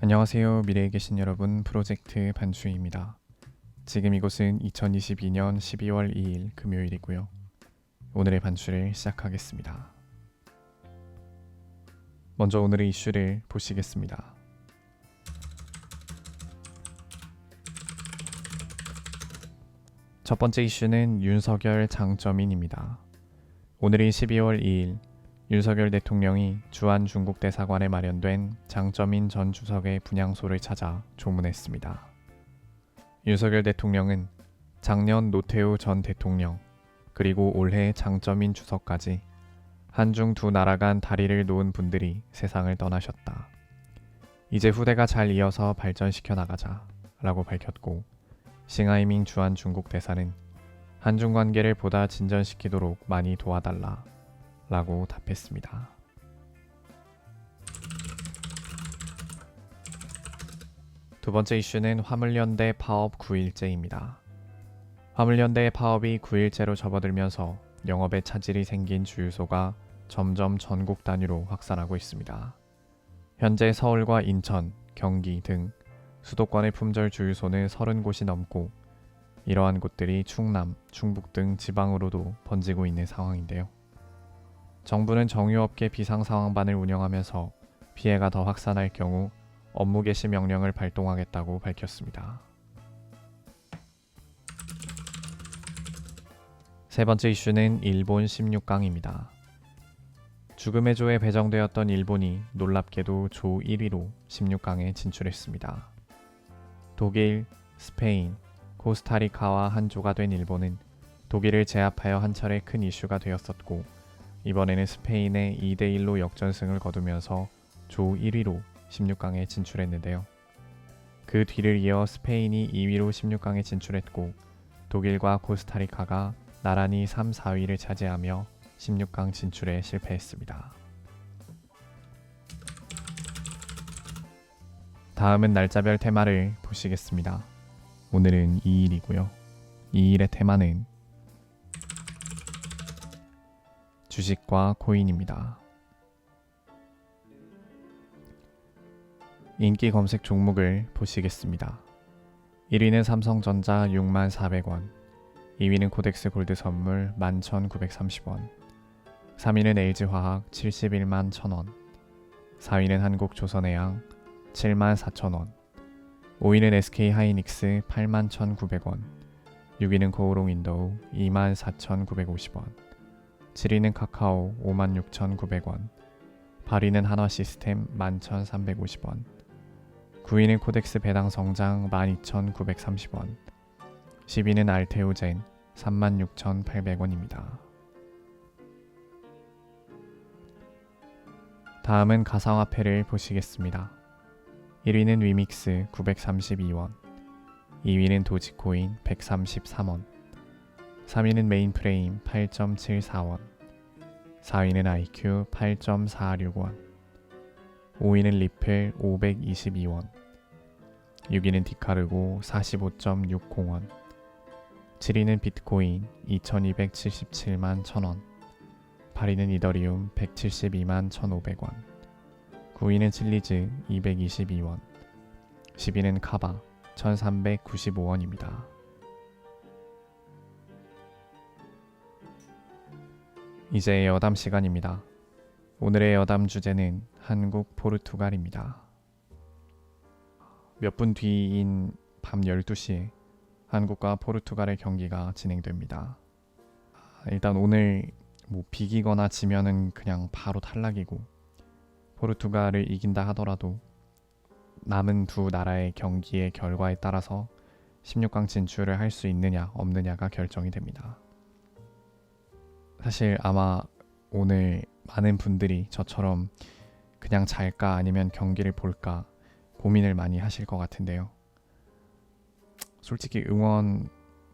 안녕하세요. 미래에 계신 여러분. 프로젝트 반주입니다. 지금 이곳은 2022년 12월 2일 금요일이고요. 오늘의 반주를 시작하겠습니다. 먼저 오늘의 이슈를 보시겠습니다. 첫 번째 이슈는 윤석열 장점인입니다. 오늘이 12월 2일 윤석열 대통령이 주한 중국 대사관에 마련된 장점인 전 주석의 분향소를 찾아 조문했습니다. 윤석열 대통령은 작년 노태우 전 대통령 그리고 올해 장점인 주석까지 한중 두 나라 간 다리를 놓은 분들이 세상을 떠나셨다. 이제 후대가 잘 이어서 발전시켜 나가자 라고 밝혔고 싱하이밍 주한 중국 대사는 한중 관계를 보다 진전시키도록 많이 도와달라 라고 답했습니다. 두 번째 이슈는 화물연대 파업 9일째입니다. 화물연대의 파업이 9일째로 접어들면서 영업에 차질이 생긴 주유소가 점점 전국 단위로 확산하고 있습니다. 현재 서울과 인천, 경기 등 수도권의 품절 주유소는 30곳이 넘고 이러한 곳들이 충남, 충북 등 지방으로도 번지고 있는 상황인데요. 정부는 정유업계 비상상황반을 운영하면서 피해가 더 확산할 경우 업무 개시 명령을 발동하겠다고 밝혔습니다. 세 번째 이슈는 일본 16강입니다. 죽음의 조에 배정되었던 일본이 놀랍게도 조 1위로 16강에 진출했습니다. 독일, 스페인, 코스타리카와 한 조가 된 일본은 독일을 제압하여 한 차례 큰 이슈가 되었었고 이번에는 스페인의 2대1로 역전승을 거두면서 조 1위로 16강에 진출했는데요. 그 뒤를 이어 스페인이 2위로 16강에 진출했고 독일과 코스타리카가 나란히 3, 4위를 차지하며 16강 진출에 실패했습니다. 다음은 날짜별 테마를 보시겠습니다. 오늘은 2일이고요. 2일의 테마는 주식과 코인입니다. 인기 검색 종목을 보시겠습니다. 1위는 삼성전자 6만 400원, 2위는 코덱스 골드 선물 11,930원, 3위는 LG화학 71만 1000원, 4위는 한국조선해양 7만 4천원, 5위는 SK하이닉스 8만 1,900원, 6위는 고우롱 윈도우 2만 4,950원, 7위는 카카오 56,900원, 8위는 한화 시스템 11,350원, 9위는 코덱스 배당 성장 12,930원, 10위는 알테오젠 36,800원입니다. 다음은 가상화폐를 보시겠습니다. 1위는 위믹스 932원, 2위는 도지코인 133원, 3위는 메인프레임 8.74원, 4위는 IQ 8.46원, 5위는 리플 522원, 6위는 디카르고 45.60원, 7위는 비트코인 2277만 1000원, 8위는 이더리움 172만 1500원, 9위는 칠리즈 222원, 10위는 카바 1395원입니다. 이제 여담 시간입니다. 오늘의 여담 주제는 한국 포르투갈입니다. 몇 분 뒤인 밤 12시에 한국과 포르투갈의 경기가 진행됩니다. 일단 오늘 뭐 비기거나 지면은 그냥 바로 탈락이고 포르투갈을 이긴다 하더라도 남은 두 나라의 경기의 결과에 따라서 16강 진출을 할 수 있느냐 없느냐가 결정이 됩니다. 사실 아마 오늘 많은 분들이 저처럼 그냥 잘까 아니면 경기를 볼까 고민을 많이 하실 것 같은데요. 솔직히 응원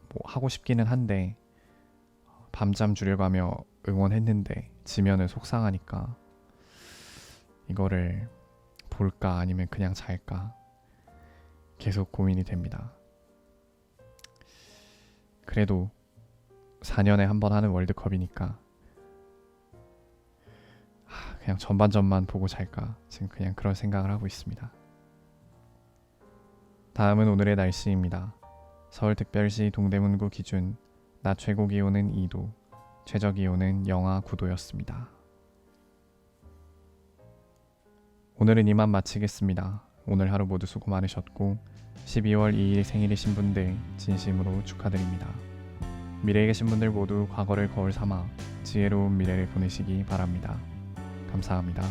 뭐 하고 싶기는 한데 밤잠 주려가며 응원했는데 지면은 속상하니까 이거를 볼까 아니면 그냥 잘까 계속 고민이 됩니다. 그래도 4년에 한 번 하는 월드컵이니까 그냥 전반전만 보고 잘까 지금 그냥 그런 생각을 하고 있습니다. 다음은 오늘의 날씨입니다. 서울특별시 동대문구 기준 낮 최고 기온은 2도, 최저 기온은 영하 9도였습니다. 오늘은 이만 마치겠습니다. 오늘 하루 모두 수고 많으셨고 12월 2일 생일이신 분들 진심으로 축하드립니다. 미래에 계신 분들 모두 과거를 거울 삼아 지혜로운 미래를 보내시기 바랍니다. 감사합니다.